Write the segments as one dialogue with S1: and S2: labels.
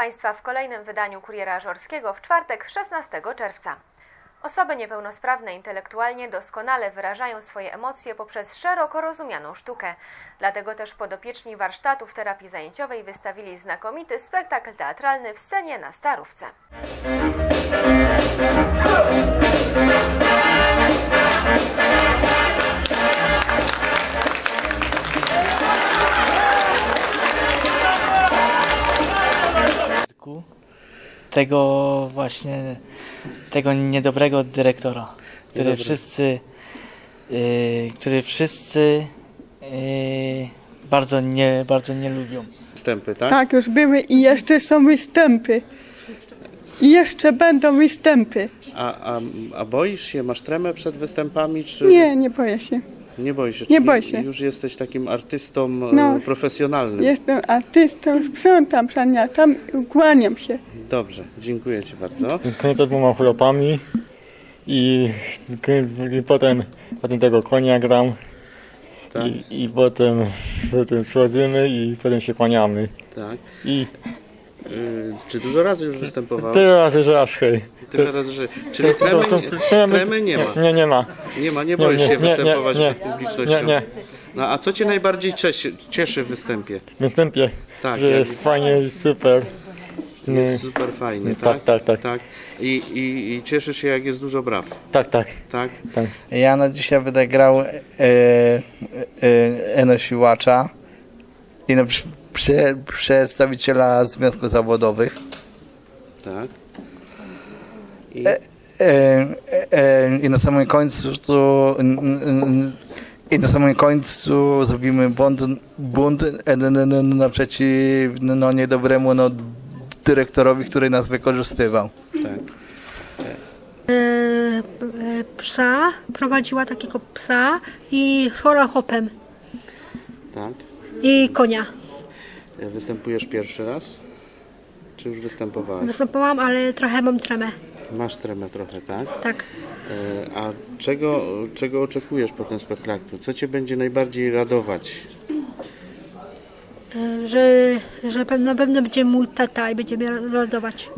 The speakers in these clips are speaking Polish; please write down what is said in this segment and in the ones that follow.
S1: Państwa w kolejnym wydaniu Kuriera Żorskiego w czwartek 16 czerwca. Osoby niepełnosprawne intelektualnie doskonale wyrażają swoje emocje poprzez szeroko rozumianą sztukę. Dlatego też podopieczni warsztatów terapii zajęciowej wystawili znakomity spektakl teatralny w scenie na Starówce.
S2: Tego właśnie, tego niedobrego dyrektora, który
S3: Niedobry.
S2: wszyscy, y, który wszyscy y, bardzo, nie, bardzo nie lubią.
S3: Wstępy, tak?
S4: Tak, już były i jeszcze są występy. I jeszcze będą występy.
S3: A, a, a boisz się, masz tremę przed występami, czy
S4: Nie, nie boję się.
S3: Nie boisz się?
S4: Nie boję się.
S3: Już jesteś takim artystą
S4: No.
S3: e, profesjonalnym.
S4: Jestem artystą, sprzątam, tam kłaniam się.
S3: Dobrze, dziękuję Ci bardzo.
S5: kręcę dwoma chłopami i, i potem, potem tego konia gram
S3: Tak,
S5: i, i potem, potem schodzimy i potem się kłaniamy.
S3: tak.
S5: I
S3: Y, czy dużo razy już występowałeś?
S5: teraz już hej.
S3: Tyle razy, że... Czyli tremy, tremy nie ma.
S5: Nie, nie ma.
S3: Nie ma, nie boisz się występować
S5: nie,
S3: przed publicznością.
S5: Nie, nie.
S3: No a co Cię najbardziej cieszy, cieszy w występie?
S5: W występie,
S3: Tak,
S5: że
S3: jak-
S5: jest fajnie, super. No,
S3: Jest super fajnie,
S5: Tak,
S3: tak?
S5: tak, tak.
S3: I, i, I cieszysz się jak jest dużo braw,
S5: tak, tak.
S3: tak?
S5: tak.
S6: Ja na dzisiaj będę grał e, e, Eno Siłacza i na przy, przy, przedstawiciela związków zawodowych.
S3: Tak. I,
S6: E, e, I na samym końcu n- n- i na samym końcu zrobimy bunt, bunt e, naprzeciw no, niedobremu no, dyrektorowi, który nas wykorzystywał.
S3: tak.
S7: e, e, psa, prowadziła takiego psa i hopem
S3: Tak.
S7: i konia.
S3: Występujesz pierwszy raz? Czy już występowałeś?
S7: Występowałam, ale trochę mam tremę.
S3: Masz tremę trochę, tak?
S7: Tak.
S3: E, A czego, czego oczekujesz po tym spektaklu? Co Cię będzie najbardziej radować?
S7: E, Że, że na pewno będzie mój tata i będzie mnie radować.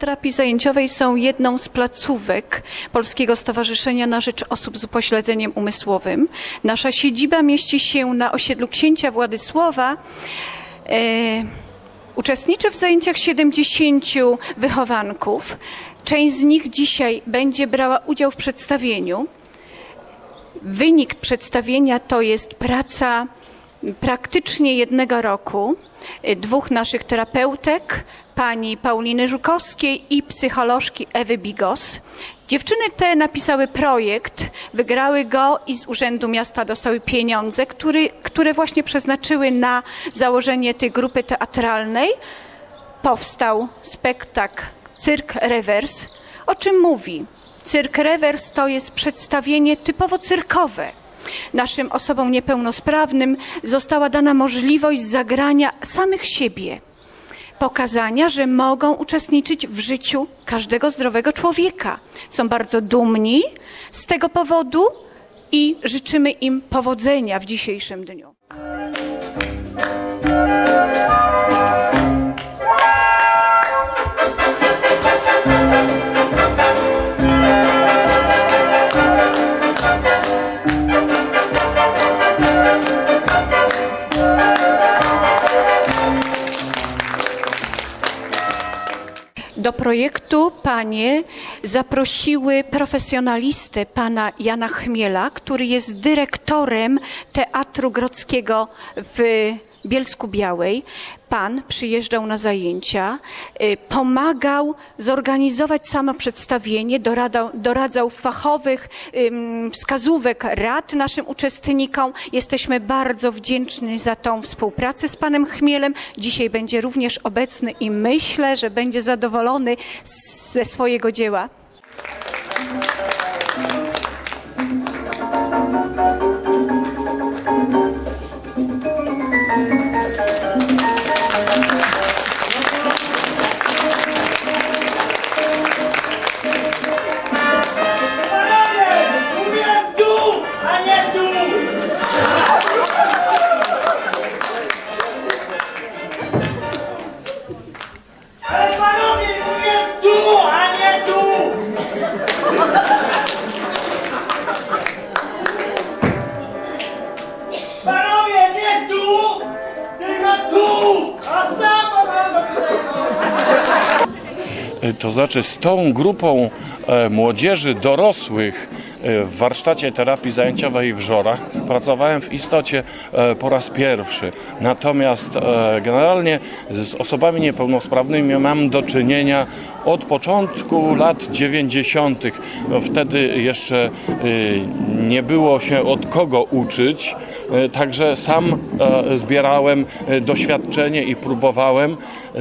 S8: Terapii zajęciowej są jedną z placówek Polskiego Stowarzyszenia na Rzecz Osób z Upośledzeniem Umysłowym. Nasza siedziba mieści się na osiedlu Księcia Władysława. E, uczestniczy w zajęciach 70 wychowanków. Część z nich dzisiaj będzie brała udział w przedstawieniu. Wynik przedstawienia to jest praca praktycznie jednego roku y, dwóch naszych terapeutek, pani Pauliny Żukowskiej i psycholożki Ewy Bigos. Dziewczyny te napisały projekt, wygrały go i z Urzędu Miasta dostały pieniądze, który, które właśnie przeznaczyły na założenie tej grupy teatralnej. Powstał spektakl Cyrk Rewers. O czym mówi? Cyrk Rewers to jest przedstawienie typowo cyrkowe. Naszym osobom niepełnosprawnym została dana możliwość zagrania samych siebie, pokazania, że mogą uczestniczyć w życiu każdego zdrowego człowieka. Są bardzo dumni z tego powodu i życzymy im powodzenia w dzisiejszym dniu. Do projektu panie zaprosiły profesjonalistę pana Jana Chmiela, który jest dyrektorem Teatru Grodzkiego w Bielsku Białej pan przyjeżdżał na zajęcia, y, pomagał zorganizować samo przedstawienie, doradał, doradzał fachowych wskazówek rad naszym uczestnikom. Jesteśmy bardzo wdzięczni za tą współpracę z panem Chmielem. Dzisiaj będzie również obecny i myślę, że będzie zadowolony ze swojego dzieła.
S9: To znaczy z tą grupą e, młodzieży dorosłych e, w warsztacie terapii zajęciowej w Żorach pracowałem w istocie e, po raz pierwszy. Natomiast e, generalnie z osobami niepełnosprawnymi mam do czynienia od początku lat 90. No, Wtedy jeszcze e, nie było się od kogo uczyć, e, także sam e, zbierałem e, doświadczenie i próbowałem, e,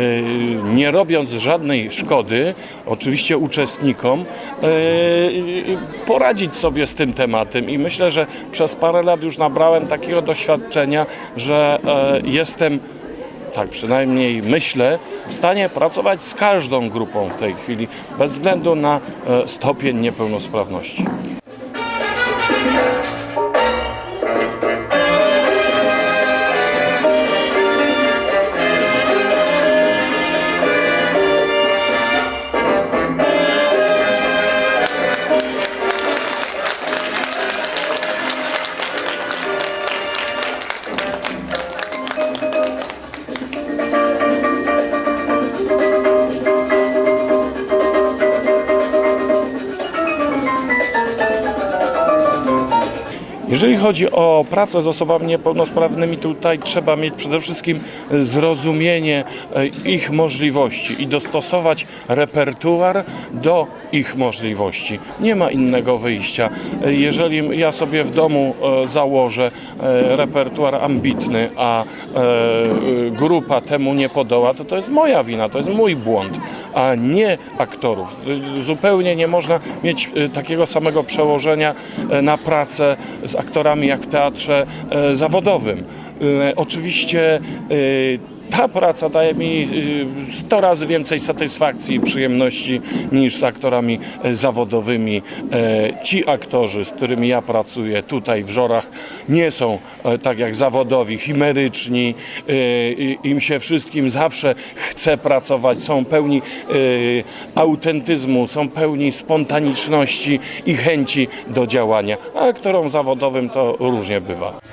S9: nie robiąc żadnej szkody, oczywiście uczestnikom, e, poradzić sobie z tym tematem i myślę, że przez parę lat już nabrałem takiego doświadczenia, że e, jestem tak przynajmniej myślę, w stanie pracować z każdą grupą w tej chwili, bez względu na e, stopień niepełnosprawności. Jeżeli chodzi o pracę z osobami niepełnosprawnymi, tutaj trzeba mieć przede wszystkim zrozumienie e, ich możliwości i dostosować repertuar do ich możliwości. Nie ma innego wyjścia. E, Jeżeli ja sobie w domu e, założę repertuar ambitny, a grupa temu nie podoła, to to jest moja wina, to jest mój błąd, a nie aktorów. Zupełnie nie można mieć takiego samego przełożenia na pracę z aktorami jak w teatrze e, zawodowym. E, Oczywiście e, ta praca daje mi e, 100 razy więcej satysfakcji i przyjemności niż z aktorami e, zawodowymi. E, Ci aktorzy, z którymi ja pracuję tutaj w Żorach, nie są e, tak jak zawodowi, chimeryczni, e, im się wszystkim zawsze chce pracować, są pełni autentyzmu, są pełni spontaniczności i chęci do działania. A aktorom zawodowym to różnie bywa.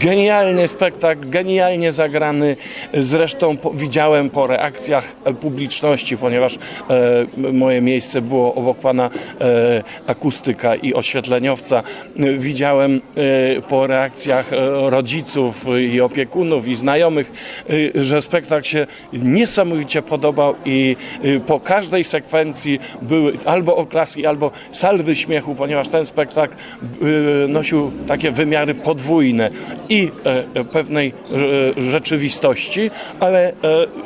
S9: Genialny spektakl, genialnie zagrany. Zresztą po, widziałem po reakcjach e, publiczności, ponieważ e, moje miejsce było obok pana e, akustyka i oświetleniowca. E, Widziałem e, po reakcjach e, rodziców i opiekunów i znajomych, że spektakl się niesamowicie podobał i po każdej sekwencji były albo oklaski, albo salwy śmiechu, ponieważ ten spektakl nosił takie wymiary podwójne i e, e, pewnej e, rzeczywistości, ale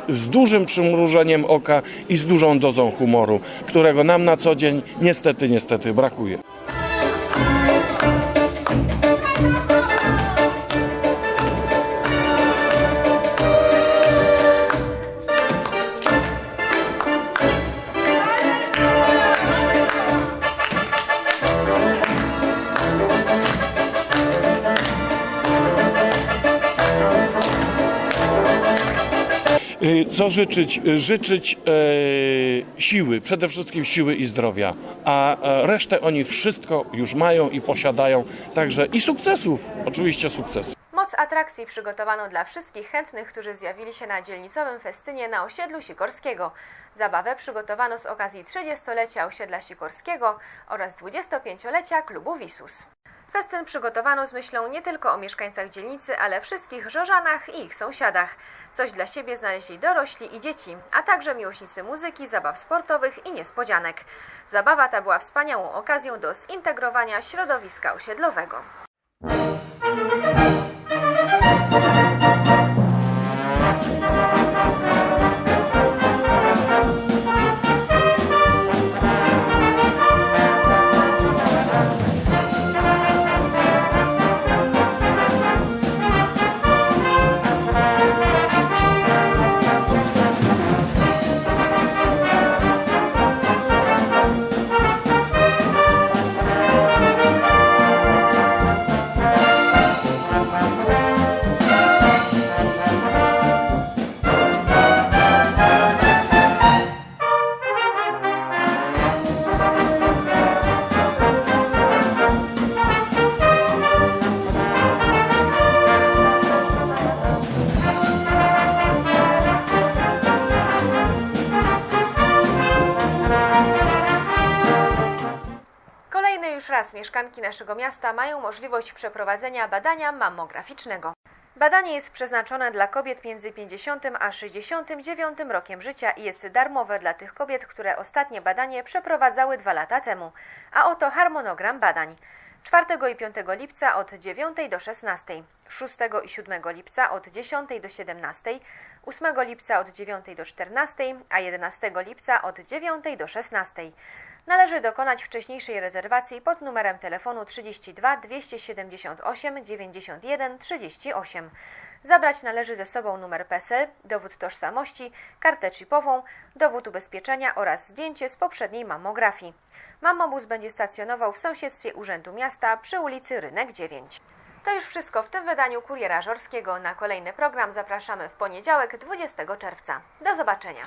S9: z dużym przymrużeniem oka i z dużą dozą humoru, którego nam na co dzień niestety, niestety brakuje. Co życzyć? Życzyć e, siły, przede wszystkim siły i zdrowia, a e, resztę oni wszystko już mają i posiadają, także i sukcesów, oczywiście sukcesów.
S1: Moc atrakcji przygotowano dla wszystkich chętnych, którzy zjawili się na dzielnicowym festynie na osiedlu Sikorskiego. Zabawę przygotowano z okazji 30-lecia osiedla Sikorskiego oraz 25-lecia klubu Wisus. Festyn przygotowano z myślą nie tylko o mieszkańcach dzielnicy, ale wszystkich żożanach i ich sąsiadach. Coś dla siebie znaleźli dorośli i dzieci, a także miłośnicy muzyki, zabaw sportowych i niespodzianek. Zabawa ta była wspaniałą okazją do zintegrowania środowiska osiedlowego. Mieszkanki naszego miasta mają możliwość przeprowadzenia badania mammograficznego. Badanie jest przeznaczone dla kobiet między 50 a 69 rokiem życia i jest darmowe dla tych kobiet, które ostatnie badanie przeprowadzały dwa lata temu. A oto harmonogram badań. 4 i 5 lipca od 9 do 16, 6 i 7 lipca od 10 do 17, 8 lipca od 9 do 14, a 11 lipca od 9 do 16. Należy dokonać wcześniejszej rezerwacji pod numerem telefonu 32 278 91 38. Zabrać należy ze sobą numer PESEL, dowód tożsamości, kartę chipową, dowód ubezpieczenia oraz zdjęcie z poprzedniej mammografii. Mammobus będzie stacjonował w sąsiedztwie Urzędu Miasta przy ulicy Rynek 9. To już wszystko w tym wydaniu Kuriera Żorskiego. Na kolejny program zapraszamy w poniedziałek 20 czerwca. Do zobaczenia.